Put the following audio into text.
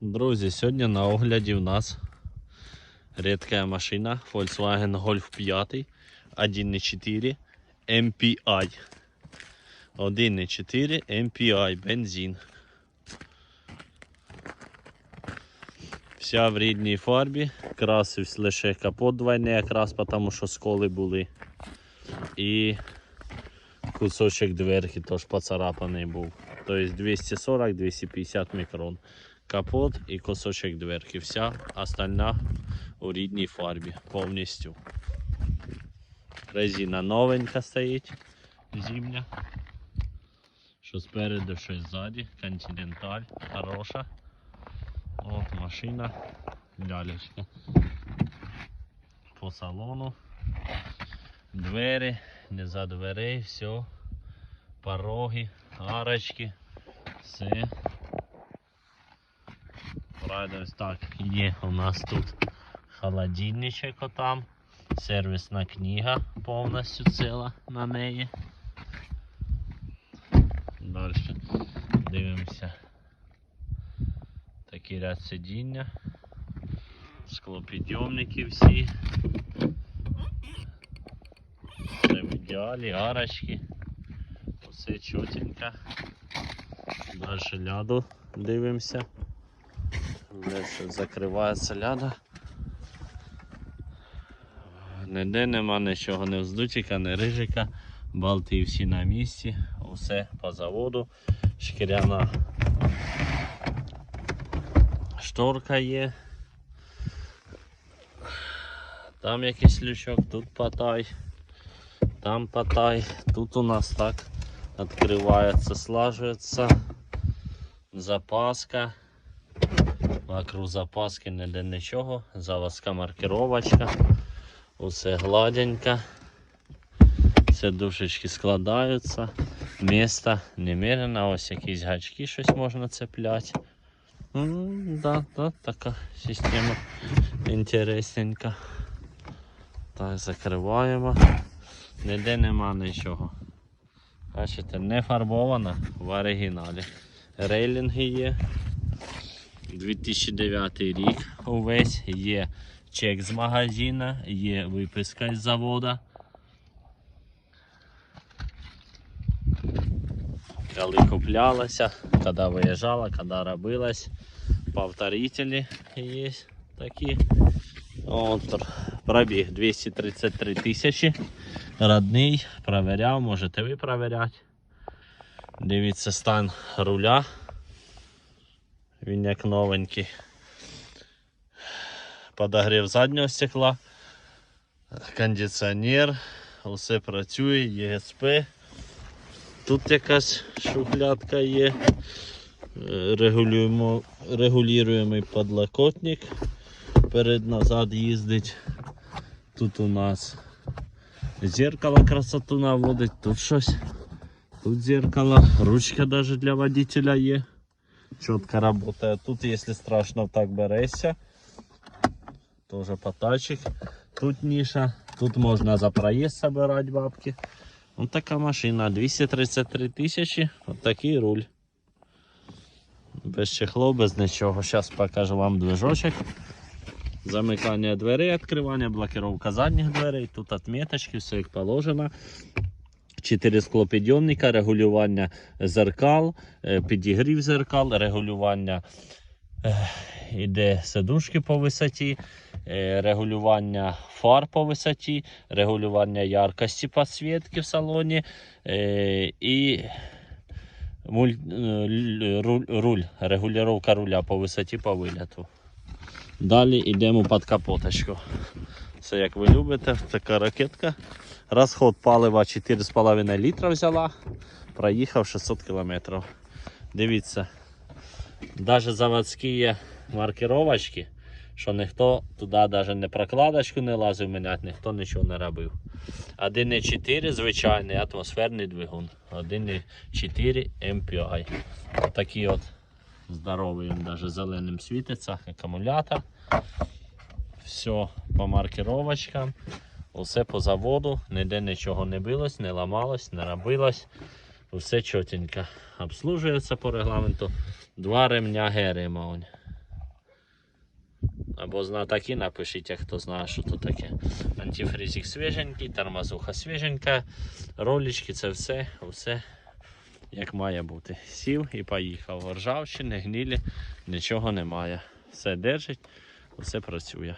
Друзі, сьогодні на огляді в нас рідка машина Volkswagen Golf 5 1.4 MPI. 1.4 MPI бензин. Вся в рідній фарбі. Красився лише капот двойний якраз, тому що сколи були. І кусочок дверки теж поцарапаний був. Тобто 240-250 мікрон. Капот і кусочок дверки. Вся остальна у рідній фарбі повністю. Резина новенька стоїть. Зимня. Що спереду, що ззаді. Континенталь. Хороша. От машина. Лялечка. По салону. Двері, не за дверей, все. Пороги, арочки. Все. Ось так є у нас тут холодильничок отам. Сервісна книга повністю ціла на неї. Далі дивимося. Такий ряд сидіння. Склопідйомники всі. Все в ідеалі, арочки. Все чотенько. Далі ляду дивимося. Далі закривається ляда. Ніде нема нічого, не вздутика, не рижика. Болти всі на місці, усе по заводу. Шкіряна шторка є. Там якийсь лючок, тут потай, там потай. Тут у нас так відкривається, слажується. Запаска. Вокруг запаски ніде нічого. Заводська маркировочка. Усе гладенько. Все душечки складаються. Місто немерено, ось якісь гачки щось можна цепляти. М, Да, да, така система інтересненька. Так, закриваємо. Ніде нема нічого. Бачите, не фарбована в оригіналі. Рейлінги є. 2009 рік увесь є чек з магазина, є виписка з завода. Коли куплялася, коли виїжджала, коли робилась. Повторителі є такі. От, пробіг 233 тисячі. Родний, провіряв, можете ви провіряти. Дивіться стан руля. Він як новенький. Подогрів заднього стекла, кондиціонер, все працює, ЄСП. Тут якась шухлядка є. Е, Регулюємо, регулюємий подлокотник. Перед-назад їздить. Тут у нас зеркало красоту наводить, тут щось. Тут зеркало, ручка даже для водителя є. Чітко работает. Тут, если страшно, так берешься. Тоже потачик. Тут ниша. Тут можно за проезд собирать бабки. Вот такая машина. 233 тисячі. Вот такий руль. Без чехлов, без нічого. Зараз покажу вам движочок. Замикання дверей, відкривання, блокировка задніх дверей. Тут отметочки, все як положено. Чотири склопідйомника, регулювання зеркал, е, підігрів зеркал, регулювання е, іде сидушки по висоті, е, регулювання фар по висоті, регулювання яркості підсвітки в салоні і руль, руль, регулювання руля по висоті по виліту. Далі йдемо під капоточку. Це як ви любите, така ракетка. Розход палива 4,5 літра взяла, проїхав 600 км. Дивіться, навіть заводські є маркировочки, що ніхто туди навіть не прокладочку не лазив міняти, ніхто нічого не робив. 1,4 звичайний атмосферний двигун. 1,4 MPI. Такий от здоровий, він навіть зеленим світиться, акумулятор. Все по маркировочкам. Усе по заводу, ніде нічого не билось, не ламалось, не робилось. Все чотенько. Обслужується по регламенту. Два ремня он. Або знатоки напишіть, хто знає, що то таке. Антифризик свіженький, тормозуха свіженька, ролички, це все, все як має бути. Сів і поїхав. Ржавчини, гнілі, нічого немає. Все держить, все працює.